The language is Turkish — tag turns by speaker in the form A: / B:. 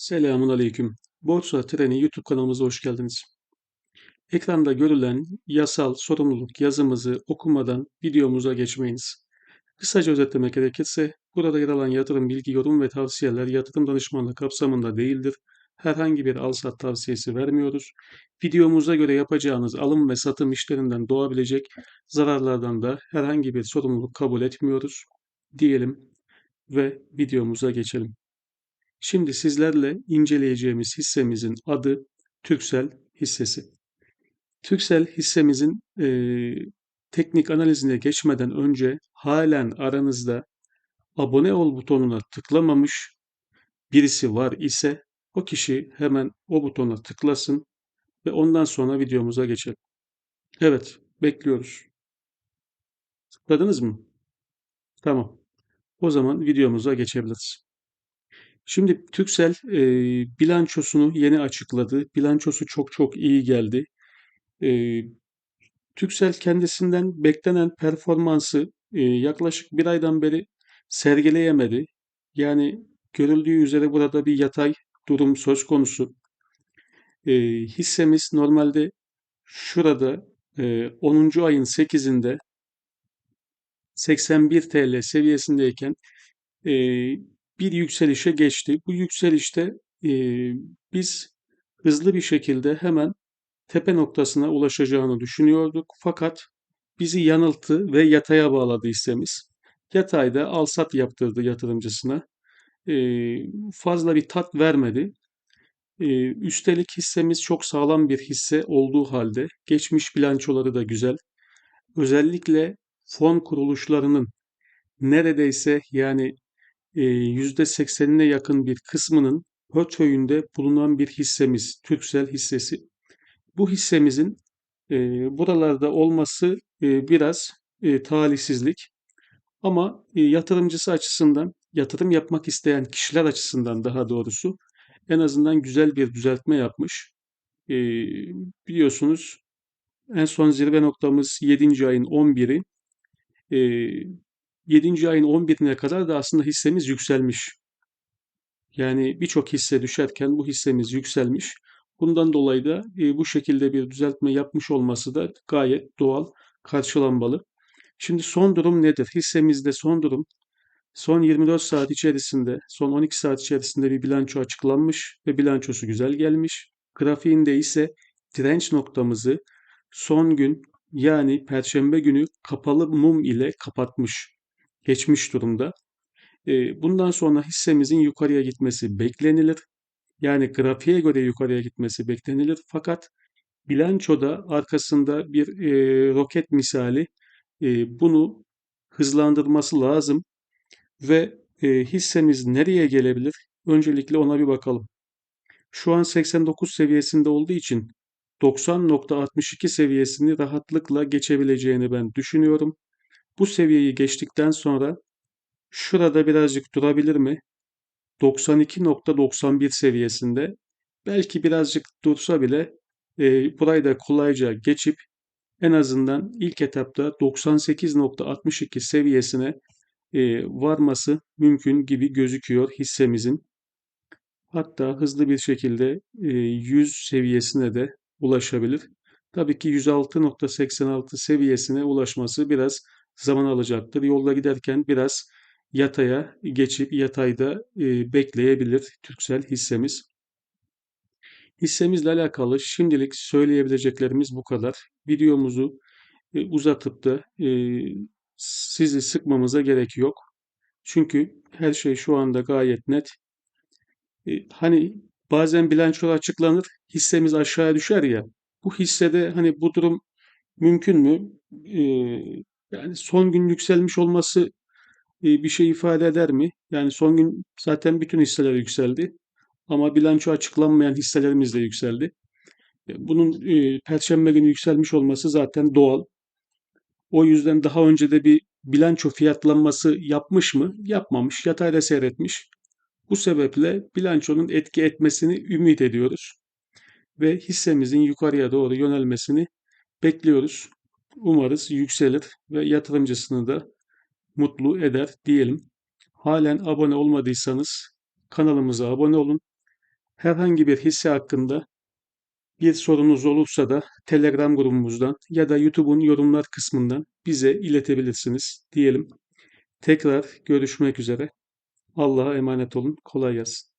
A: Selamun Aleyküm. Borsa Treni YouTube kanalımıza hoş geldiniz. Ekranda görülen yasal sorumluluk yazımızı okumadan videomuza geçmeyiniz. Kısaca özetlemek gerekirse, burada yer alan yatırım bilgi, yorum ve tavsiyeler yatırım danışmanlığı kapsamında değildir. Herhangi bir al-sat tavsiyesi vermiyoruz. Videomuza göre yapacağınız alım ve satım işlerinden doğabilecek zararlardan da herhangi bir sorumluluk kabul etmiyoruz. Diyelim ve videomuza geçelim. Şimdi sizlerle inceleyeceğimiz hissemizin adı Türksel hissesi. Türksel hissemizin e, teknik analizine geçmeden önce halen aranızda abone ol butonuna tıklamamış birisi var ise o kişi hemen o butona tıklasın ve ondan sonra videomuza geçelim. Evet, bekliyoruz. Tıkladınız mı? Tamam. O zaman videomuza geçebiliriz. Şimdi Türksel e, bilançosunu yeni açıkladı. Bilançosu çok çok iyi geldi. E, Türksel kendisinden beklenen performansı e, yaklaşık bir aydan beri sergileyemedi. Yani görüldüğü üzere burada bir yatay durum söz konusu. E, hissemiz normalde şurada e, 10. ayın 8'inde 81 TL seviyesindeyken bir yükselişe geçti. Bu yükselişte e, biz hızlı bir şekilde hemen tepe noktasına ulaşacağını düşünüyorduk. Fakat bizi yanılttı ve yataya bağladı hissemiz. Yatayda al-sat yaptırdı yatırımcısına. E, fazla bir tat vermedi. E, üstelik hissemiz çok sağlam bir hisse olduğu halde geçmiş bilançoları da güzel. Özellikle fon kuruluşlarının neredeyse yani %80'ine yakın bir kısmının portföyünde bulunan bir hissemiz, Türksel hissesi. Bu hissemizin buralarda olması biraz talihsizlik. Ama yatırımcısı açısından, yatırım yapmak isteyen kişiler açısından daha doğrusu en azından güzel bir düzeltme yapmış. Biliyorsunuz en son zirve noktamız 7. ayın 11'i. 7. ayın 11'ine kadar da aslında hissemiz yükselmiş. Yani birçok hisse düşerken bu hissemiz yükselmiş. Bundan dolayı da e, bu şekilde bir düzeltme yapmış olması da gayet doğal karşılanmalı. Şimdi son durum nedir? Hissemizde son durum son 24 saat içerisinde, son 12 saat içerisinde bir bilanço açıklanmış ve bilançosu güzel gelmiş. Grafiğinde ise direnç noktamızı son gün yani perşembe günü kapalı mum ile kapatmış geçmiş durumda. Bundan sonra hissemizin yukarıya gitmesi beklenilir. Yani grafiğe göre yukarıya gitmesi beklenilir. Fakat bilançoda arkasında bir e, roket misali e, bunu hızlandırması lazım. Ve e, hissemiz nereye gelebilir? Öncelikle ona bir bakalım. Şu an 89 seviyesinde olduğu için 90.62 seviyesini rahatlıkla geçebileceğini ben düşünüyorum. Bu seviyeyi geçtikten sonra şurada birazcık durabilir mi? 92.91 seviyesinde belki birazcık dursa bile e, burayı da kolayca geçip en azından ilk etapta 98.62 seviyesine e, varması mümkün gibi gözüküyor hissemizin. Hatta hızlı bir şekilde e, 100 seviyesine de ulaşabilir. Tabii ki 106.86 seviyesine ulaşması biraz zaman alacaktır. Yolda giderken biraz yataya geçip yatayda e, bekleyebilir Türksel hissemiz. Hissemizle alakalı şimdilik söyleyebileceklerimiz bu kadar. Videomuzu e, uzatıp da e, sizi sıkmamıza gerek yok. Çünkü her şey şu anda gayet net. Hani bazen bilanço açıklanır, hissemiz aşağıya düşer ya. Bu hissede hani bu durum mümkün mü? Yani son gün yükselmiş olması e, bir şey ifade eder mi? Yani son gün zaten bütün hisseler yükseldi. Ama bilanço açıklanmayan hisselerimiz de yükseldi. E, bunun e, perşembe günü yükselmiş olması zaten doğal. O yüzden daha önce de bir bilanço fiyatlanması yapmış mı? Yapmamış. Yatayda seyretmiş. Bu sebeple bilançonun etki etmesini ümit ediyoruz. Ve hissemizin yukarıya doğru yönelmesini bekliyoruz. Umarız yükselir ve yatırımcısını da mutlu eder diyelim. Halen abone olmadıysanız kanalımıza abone olun. Herhangi bir hisse hakkında bir sorunuz olursa da Telegram grubumuzdan ya da YouTube'un yorumlar kısmından bize iletebilirsiniz diyelim. Tekrar görüşmek üzere. Allah'a emanet olun. Kolay gelsin.